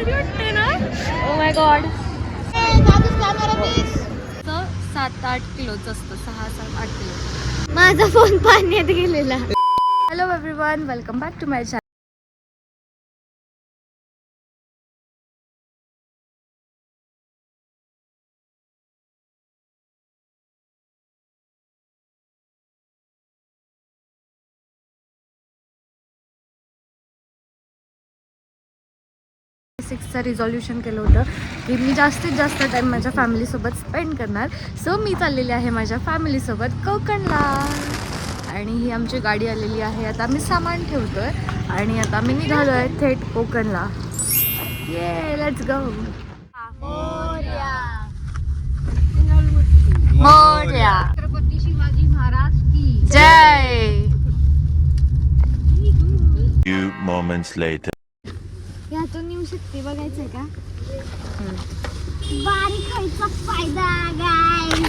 भारी वाटते ना? ओ माय गॉड सात आठ किलोचं असतं सहा सात आठ किलो. माझा फोन पाण्यात गेलेला. Hello everyone welcome back to my channel सिक्सचं resolution केलं होतं की मी जास्तीत जास्त टाईम माझ्या फॅमिलीसोबत स्पेंड करणार. सो मी चाललेली आहे माझ्या फॅमिलीसोबत कोकणला. आणि ही आमची गाडी आलेली आहे. आता आम्ही सामान ठेवतोय आणि आता आम्ही निघालो आहे थेट कोकणला. Yay let's go Morya. Chhatrapati Shivaji Maharaj की जय. Few moments later. शकते बघायचंय का? बारीक खायचा फायदा गाय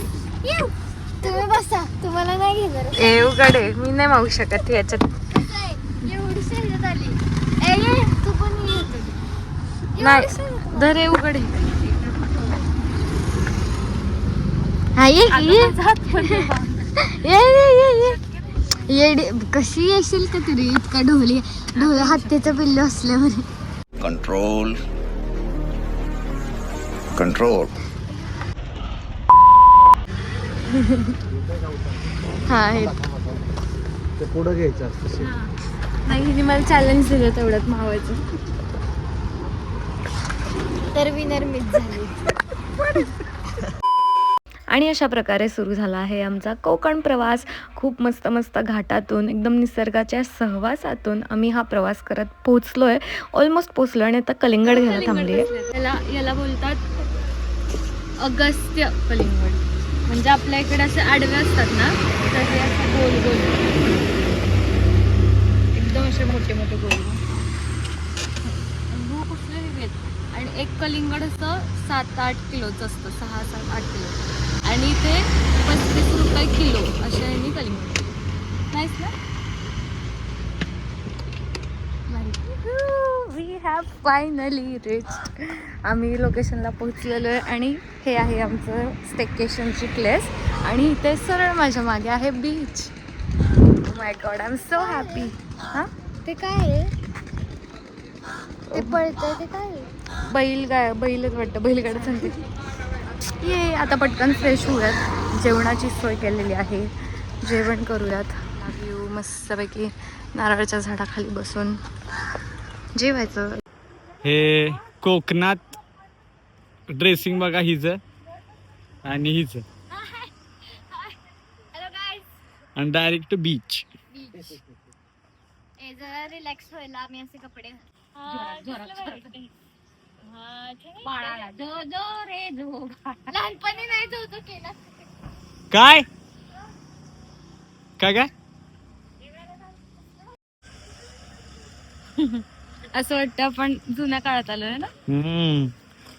तुम्ही बसा. तुम्हाला नाही घेणार. एवढे मी नाही मागू शकत याच्यात. एवढी आली. ए ये, तू पण ये इकडे. नाही. एवढी. धर ये उघडे हा. ये ये. ये ये ये ये. येडी कशी येशील का तरी इतका ढोली ढोल हत्तीचं पिल्लू असल्यावर control. Control. हा हे. ते पुढं घ्यायचं असतं नाही हिने मला चॅलेंज दिलं तेवढ्यात मावायचं. तर विनर मिस झाली. आणि अशा प्रकारे सुरू झाला आहे आमचा कोकण प्रवास. खूप मस्त मस्त घाटातून एकदम निसर्गाच्या सहवासातून आम्ही हा प्रवास करत पोहोचलो आहे ऑलमोस्ट पोहोचलो आणि आता कलिंगड घ्यायला थांबली याला याला बोलतात अगस्त्य कलिंगड. म्हणजे आपल्या इकडे असे आडवे असतात ना तर हे असं गोल गोल. एकदम असे मोठे मोठे गोल. आणि एक कलिंगड असं सात आठ किलोचं असतं सहा सात आठ किलो. आणि ते पस्तीस रुपये किलो अशा ह्यानी कलिंगड नाहीच ना? वी हॅव फायनली रिच आम्ही लोकेशनला पोहोचलेलो आहे आणि हे आहे आमचं स्टेकेशनची प्लेस आणि इथे सरळ माझ्या मागे आहे beach my god I am so happy हां? ते काय आहे? ते पळतंय ते काय आहे? बैल गाय बैलच वाटतं बैलगाडं सांगते ये आता पटकन फ्रेश होऊयात. जेवणाची सोय केलेली आहे. जेवण करूयात. व्ह्यू मस्तपैकी नारळाच्या झाडाखाली बसून जेवायचं. हे कोकणात ड्रेसिंग बघा हिच आणि हिच. आणि डायरेक्ट बीच ए जरा रिलॅक्स व्हायला आम्ही असे कपडे. जो जो रे जो लहानपणी नाही जो तो केला. काय? काय काय? असं वाटतं आपण जुन्या काळात आलोय ना? हम्म.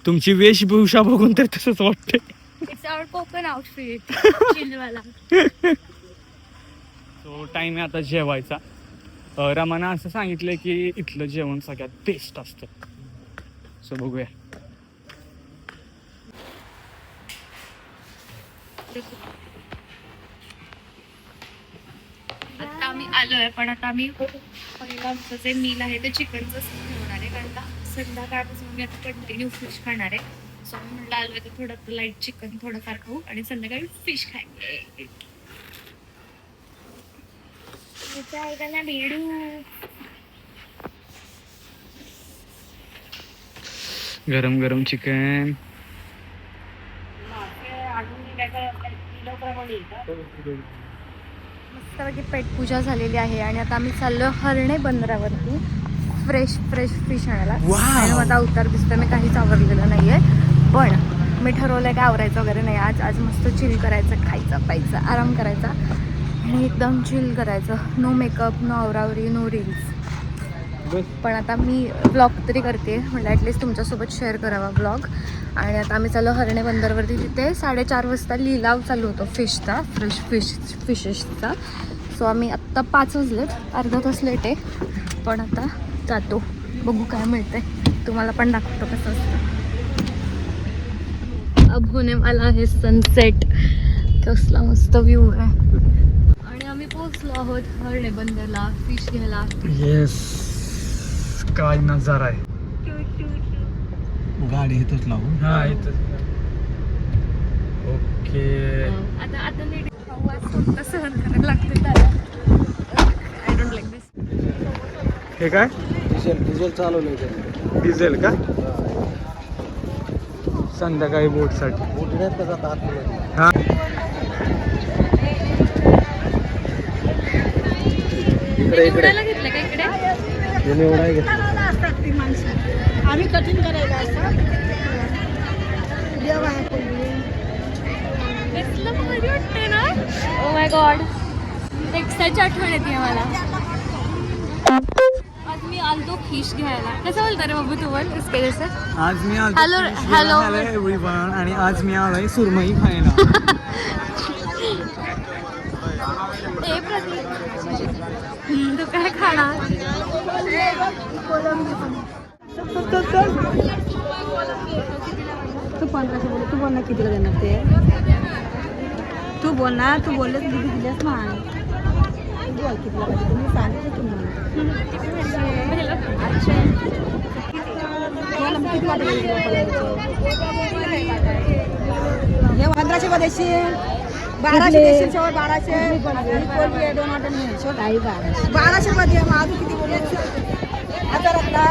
तुमची वेशभूषा बघून तर तसंच वाटतंय. इट्स आवर कोकण आउटफिट चिलवाला सो टाइम आहे आता जेवायचा. अं, रमाना असं सांगितलं की इथलं जेवण सगळ्यात बेस्ट असतं. सो बघूया. आता आम्ही आलोय पण आता आम्ही पहिलं आमचं जे मील आहे ते चिकनचं ठेवणार आहे कारण का संध्याकाळपासून मी आता कंटिन्यू फिश खाणार आहे. सो मी म्हटलं आलोय तर थोडं लाइट चिकन थोडंफार खाऊ आणि संध्याकाळी फिश खायचे ना भेडू? गरम गरम चिकन. मस्तपैकी पेटपूजा झालेली आहे आणि आता आम्ही चाललो हरणे बंदरावरती. फ्रेश फ्रेश फिश आणायला. आणि माझा अवतार दिसतोय मी काहीच आवरलेलं नाहीये. पण मी ठरवलंय काय आवरायचं वगैरे नाही. आज आज मस्त चिल करायचं खायचं प्यायचं आराम करायचा. आणि एकदम चिल करायचं. नो मेकअप नो आवरावरी नो रील्स पण आता मी ब्लॉग तरी करते. म्हणजे ॲटलिस्ट तुमच्यासोबत शेअर करावा ब्लॉग आणि आता आम्ही चाललो हरणे बंदरवरती. तिथे साडेचार वाजता लिलाव चालू होतो फिशचा फ्रेश फिश फिशेसचा सो आम्ही आत्ता पाच वाजलेत. अर्धा तास लेट आहे. पण आता जातो. बघू काय मिळतंय. तुम्हाला पण दाखवतो कसं असतं. अब होने वाला आहे सनसेट कसला मस्त व्ह्यू आहे. आणि आम्ही पोहोचलो आहोत हरणे बंदरला. फिश घ्यायला. येस काय नजारा आहे. गाडी इथंच लावू. हा इथं ओके. आता आता सहन करायला लागते त्याला आय डोंट लाईक दिस हे काय? डिझेल डिझेल चालवलंय ते. डिझेल का? संध्याकाळी बोटसाठी. जाता आतमध्ये? हा. इकडे इकडे घेतलं का इकडे. भारी वाटतंय ना? Oh ओ माय गॉड टेक्स्टाची आठवण येते मला. आज मी आलतो फिश घ्यायला. कसं बोलता रे बाबू तू बोल इसके जैसे आज मी आज Hello, hello. एव्हरीवन आणि आज मी आलोय सुरमई खायला. ए प्रतीक तू काय खाणार तू पंधराशे बोल तू बोल ना कितीला देणार ते? तू बोल ना तू बोललेस दिदी दिल्यास ना. बोल कितीला पाहिजे तुम्ही सांगितलं हे पंधराशे बघायचे बाराशे देशील शेवट बाराशे. कोलबी आहे, दोन वाटे नाही शेवट आई बाराशे. बाराशे मध्ये आहे, मग अजून किती बोलू हजारातला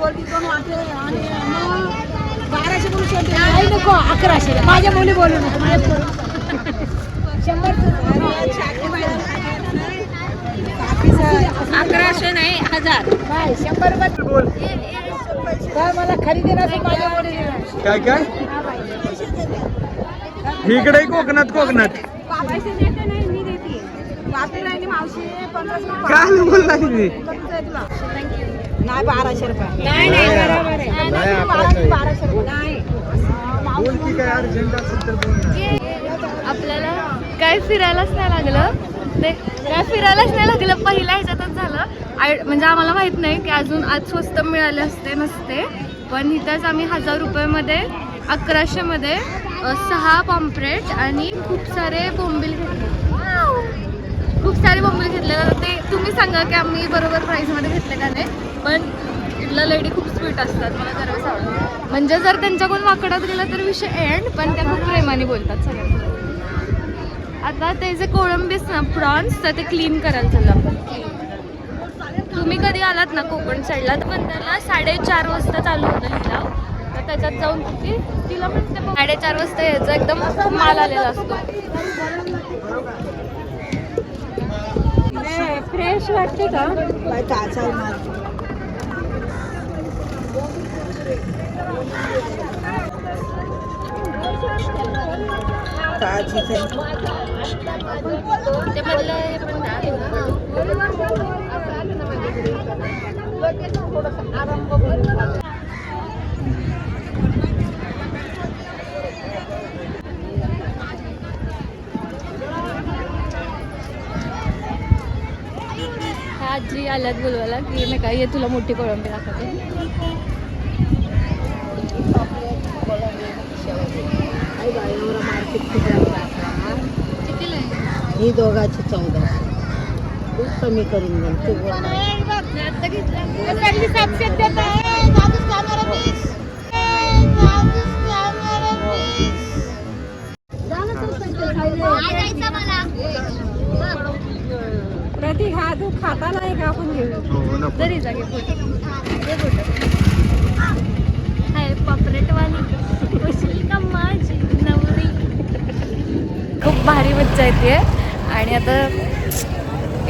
कोलबी दोन वाटे आणि मग बाराशे बोलू शेवटी नाही नको अकराशे. माझ्या मुली बोलू नको. माझ्या शंभर अकराशे नाही हजार. काय शंभर रुपये बोल. काय मला खरेदी नसेल माझ्या मुली काय काय? इकडे कोकणात कोकणात. देते नाही मी देते. मावशी काय बोलला तुम्ही? नाही बाराशे रुपये. नाही नाही बाराशे बाराशे रुपये. नाही. बोल की काय अर्जंट असेल तर बोल ना. आपल्याला काय फिरायलाच नाही लागलं. ते काय फिरायलाच नाही लागलं. पहिल्या ह्याच्यातच झालं. आय म्हणजे आम्हाला माहीत नाही की अजून आज स्वस्त मिळाले असते नसते. पण इथंच आम्ही हजार रुपयामध्ये अकराशेमध्ये सहा पॉम्प्रेट आणि खूप सारे बोंबील घेतले. खूप सारे बोंबील घेतले. तर ते तुम्ही सांगा की आम्ही बरोबर प्राईसमध्ये घेतले का नाही. पण इथल्या लेडी खूप स्वीट असतात. मला सर्वच आवडतं म्हणजे जर त्यांच्याकडून वाकडात गेला तर विषय एंड पण त्या खूप प्रेमाने बोलतात सगळ्यांना आता ते जे कोळंबीस ना प्रॉन्स तर ते क्लीन करायला चाललं आपण तुम्ही कधी आलात ना कोकण साईडला तर पण त्याला साडेचार वाजता चालू होतं लिलाव. त्याच्यात जाऊन किती? तिला म्हणते बघ, साडेचार वाजता यायचं एकदम खूप माल आलेला असतो. फ्रेश वाटते का? ते मधलं हे पण आजी आल्यात बोलवायला की नाही का ये तुला मोठी कोळंबी दाखवते. ही दोघाची चौदाशे खूप कमी करून देईन तू बोल तू खाता नाही का आपण घेऊ. हो नको. जरी जागे फोटो. घे फोटो. हाय पॉपरेटवाली खुशील का माझी नवरी? खूप भारी मज्जा येते. आणि आता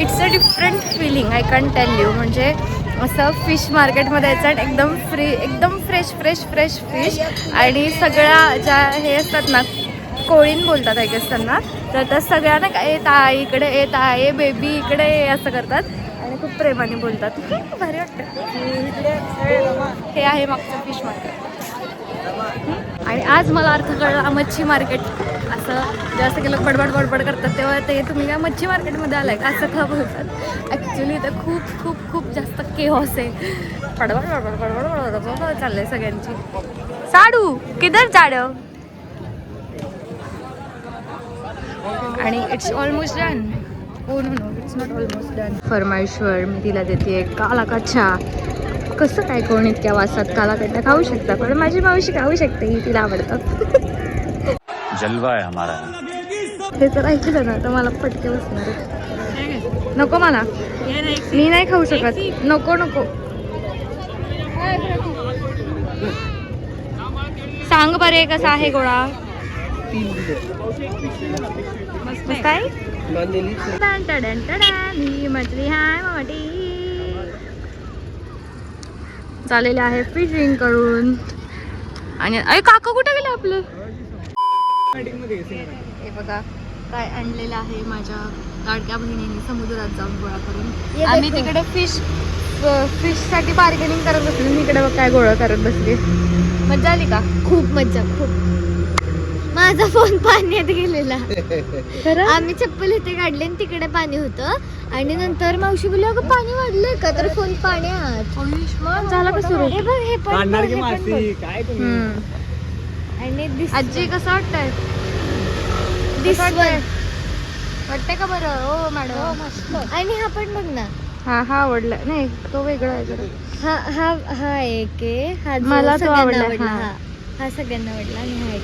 it's a different feeling I can tell you म्हणजे असं फिश मार्केटमध्ये यायचं आणि एकदम फ्री एकदम फ्रेश फ्रेश फ्रेश फिश आणि सगळ्या ज्या हे असतात ना कोळीन बोलतात ऐक त्यांना. तर त्या सगळ्या ना येत आहे इकडे येत आहे बेबी इकडे ये असं करतात. आणि खूप प्रेमाने बोलतात. भारी वाटतं. हे आहे मागचं फिश मार्केट आणि आज मला अर्थ कळला मच्छी मार्केट असं जास्त की लोक बडबड बडबड करतात. तेव्हा ते तुम्ही काय मच्छी मार्केटमध्ये आलाय का? असं का बोलतात? ॲक्च्युली इथं खूप खूप खूप जास्त केहॉस आहे. बडबड बडबड बडबड बडबड चाललंय सगळ्यांची. साडू किधर जाडव आणि it's almost done oh no no it's not almost done फरमाईश्वर मी तिला देते काला कच्छा कसं काय कोण इतक्या वासात काला कट्टा खाऊ शकता? पण माझी मावशी खाऊ शकते ही तिला आवडतं. जलवा है हमारा. हे जर ऐकलं ना तर मला पटके बसणार आहे. नको मला. मी नाही खाऊ शकत. नको नको. सांग बरे कसा आहे गोळा? मस्त आहे. बांधलेली टन टडन टडन, ही मछली हाय मोठी. झालेले आहे फिशिंग करून. आणि अरे काका कुठे गेले आपले? हे बघा काय आणलेलं आहे माझ्या लाडक्या बहिणीने समुद्रात जाऊन गोळा करून. आम्ही. तिकडे फिश फिशसाठी बार्गेनिंग करत बसले. मी इकडे बघ काय गोळा करत बसले. मजा आली का? खूप मज्जा खूप. माझा फोन पाण्यात गेलेला. खरं? आम्ही चप्पल इथे काढले आणि तिकडे पाणी होतं. आणि नंतर मावशी बोलली अगं पाणी वाढलंय का? तर फोन पाण्यात. झाला का सुरू? हे बघ हे पण बघ, हे पण बघ. काय हम्म. आणि दिस- आजी कसं वाटतंय? दिस कसं वन. वाटतंय? वाटतंय का बरं? हो मॅडम. आणि हा पण बघ ना. हा हा आवडला. नाही तो वेगळा आहे जरा. हा हा हा एक आहे. हा जो मला तो सगळ्यांना आवडला, आवडला हा. हा. हा सगळ्यांना आवडला आणि हा एक.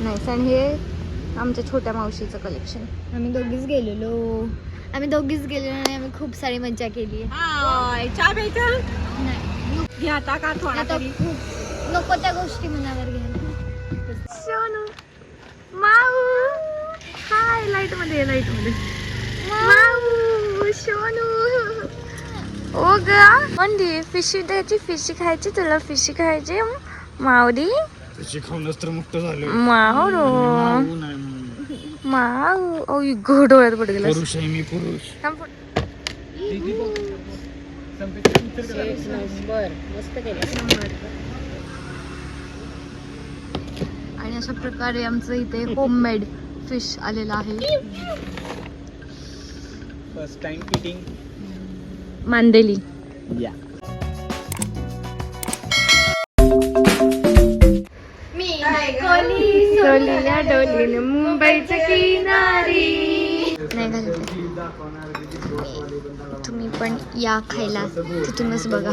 नाही आणि हे आमच्या छोट्या मावशीचं कलेक्शन आम्ही दोघीच गेलेलो. आम्ही दोघीच गेलेलो आणि आम्ही खूप सारी मज्जा केली. हाय, चहा प्यायचं? नाही. घे आता का थोडा तरी? नको त्या गोष्टी मनावर सोनू माऊ. हाय लाइटमध्ये लाइटमध्ये माऊ सोनू. ओ ग मंदी फिशी द्यायची फिशी खायची तुला फिशी खायची मावडी शिकवणच तर मुक्त झालं मावडो माऊ ओ गो डोळ्यात पड गेला. पुरुष आहे मी पुरुष. आणि अशा प्रकारे आमचं इथे होममेड फिश आलेलं आहे. फर्स्ट टाइम इटिंग मांदेली. या सोलील्या डोलीन मुंबईच्या किनारी. नाही घालत तुम्ही पण या खायला. तिथूनच बघा.